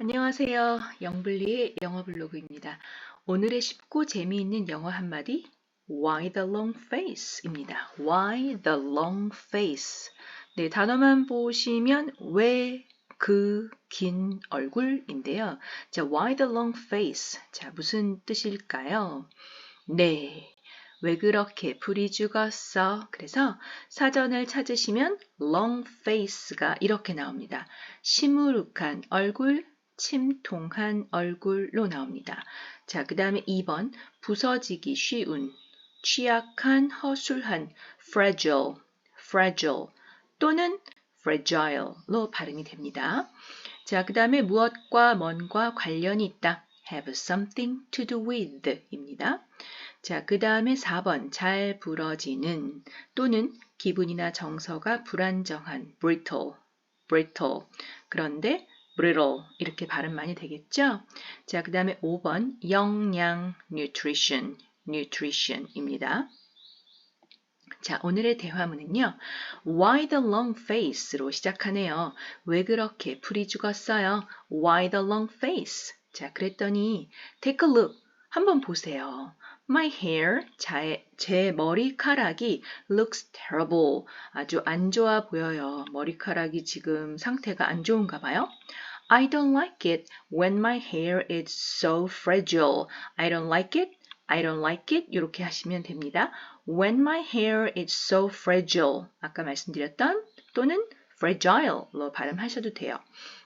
안녕하세요. 영블리의 영어 블로그입니다. 오늘의 쉽고 재미있는 영어 한마디 Why the long face?입니다. Why the long face? 네, 단어만 보시면 왜 그 긴 얼굴인데요. 자, Why the long face? 자, 무슨 뜻일까요? 네. 왜 그렇게 불이 죽었어? 그래서 사전을 찾으시면 long face가 이렇게 나옵니다. 시무룩한 얼굴, 침통한 얼굴로 나옵니다. 자, 그 다음에 2번 부서지기 쉬운, 취약한, 허술한, fragile, fragile 또는 fragile로 발음이 됩니다. 자, 그 다음에 무엇과 뭔과 관련이 있다. have something to do with 입니다. 자, 그 다음에 4번 잘 부러지는 또는 기분이나 정서가 불안정한 brittle, brittle 그런데 brittle 이렇게 발음 많이 되겠죠? 자, 그 다음에 5번 영양 nutrition, nutrition입니다. 자, 오늘의 대화문은요. Why the long face로 시작하네요. 왜 그렇게 풀이 죽었어요? Why the long face? 자, 그랬더니 take a look. 한번 보세요. My hair, 제, 제 머리카락이 looks terrible. 아주 안 좋아 보여요. 머리카락이 지금 상태가 안 좋은가 봐요. I don't like it when my hair is so fragile. I don't like it. I don't like it. 이렇게 하시면 됩니다. When my hair is so fragile. 아까 말씀드렸던 또는 fragile로 발음하셔도 돼요.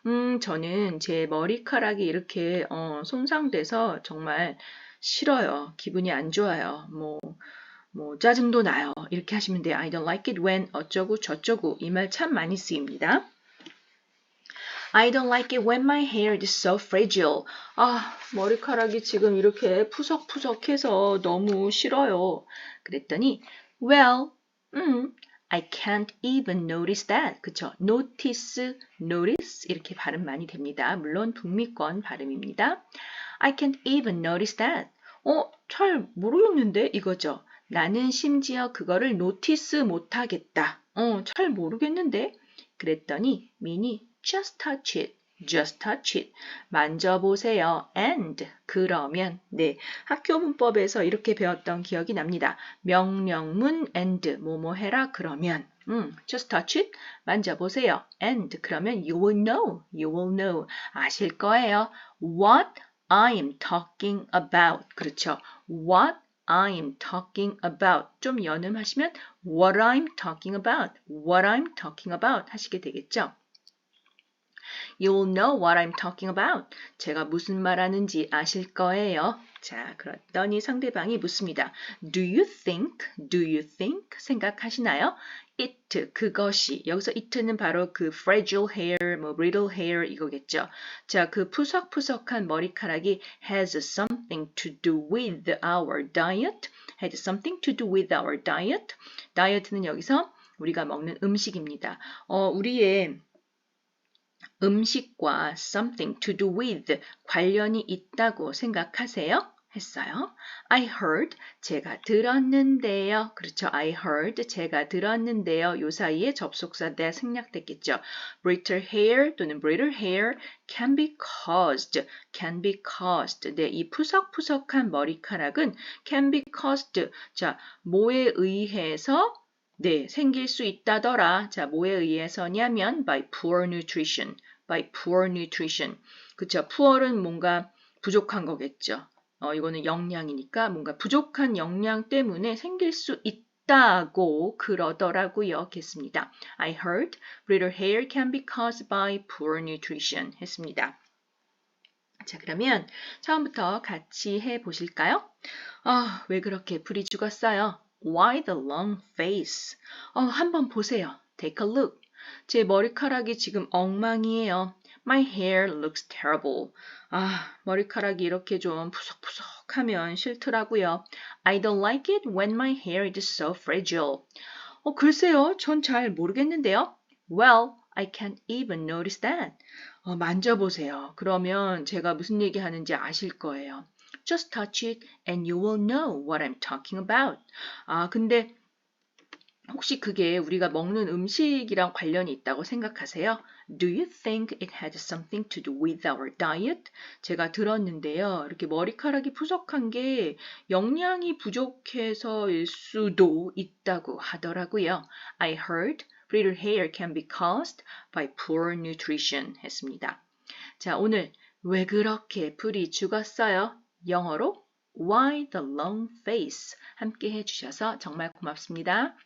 음, 저는 제 머리카락이 이렇게 어, 손상돼서 정말 싫어요. 기분이 안 좋아요. 뭐, 뭐, 짜증도 나요. 이렇게 하시면 돼요. I don't like it when 어쩌고 저쩌고 이 말 참 많이 쓰입니다. I don't like it when my hair is so fragile. 아, 머리카락이 지금 이렇게 푸석푸석해서 너무 싫어요. 그랬더니, well, 음, I can't even notice that. 그쵸? notice, notice 이렇게 발음 많이 됩니다. 물론 북미권 발음입니다. I can't even notice that. 어, 잘 모르겠는데 이거죠. 나는 심지어 그거를 노티스 못하겠다. 어, 잘 모르겠는데. 그랬더니 미니 just touch it. Just touch it. 만져보세요. and 그러면 네 학교 문법에서 이렇게 배웠던 기억이 납니다. 명령문 and 뭐뭐 해라 그러면 음, just touch it. 만져보세요. and 그러면 you will know. you will know. 아실 거예요. what I am talking about. 그렇죠. what I am talking about. 좀 연음하시면 what I'm talking about. what I'm talking about 하시게 되겠죠. You will know what I'm talking about. 제가 무슨 말하는지 아실 거예요. 자, 그랬더니 상대방이 묻습니다. Do you think? Do you think? 생각하시나요? it 그것이 여기서 it는 바로 그 fragile hair, 뭐 brittle hair 이거겠죠. 자, 그 푸석푸석한 머리카락이 has something to do with our diet. has something to do with our diet. 다이어트는 여기서 우리가 먹는 음식입니다. 어, 우리의 음식과 something to do with 관련이 있다고 생각하세요? 했어요. I heard 제가 들었는데요. 그렇죠. I heard 제가 들었는데요. 요 사이에 접속사 대 생략됐겠죠. brittle hair 또는 brittle hair can be caused can be caused 네, 이 푸석푸석한 머리카락은 can be caused 자, 뭐에 의해서 네, 생길 수 있다더라. 자, 뭐에 의해서냐면 by poor nutrition. by poor nutrition. 그쵸? poor은 뭔가 부족한 거겠죠. 어, 이거는 영양이니까 뭔가 부족한 영양 때문에 생길 수 있다고 그러더라고요. 했습니다. I heard brittle hair can be caused by poor nutrition 했습니다. 자, 그러면 처음부터 같이 해 보실까요? 아, 왜 그렇게 불이 죽었어요? Why the long face? 어, 한번 보세요. Take a look. 제 머리카락이 지금 엉망이에요. My hair looks terrible. 아, 머리카락이 이렇게 좀 푸석푸석하면 싫더라고요. I don't like it when my hair is so fragile. 어, 글쎄요. 전 잘 모르겠는데요. Well, I can't even notice that. 어, 만져보세요. 그러면 제가 무슨 얘기 하는지 아실 거예요. Just touch it and you will know what I'm talking about. 아, 근데 혹시 그게 우리가 먹는 음식이랑 관련이 있다고 생각하세요? Do you think it had something to do with our diet? 제가 들었는데요. 이렇게 머리카락이 푸석한 게 영양이 부족해서일 수도 있다고 하더라고요. I heard brittle hair can be caused by poor nutrition 했습니다. 자, 오늘 왜 그렇게 풀이 죽었어요? 영어로 Why the long face 함께 해주셔서 정말 고맙습니다.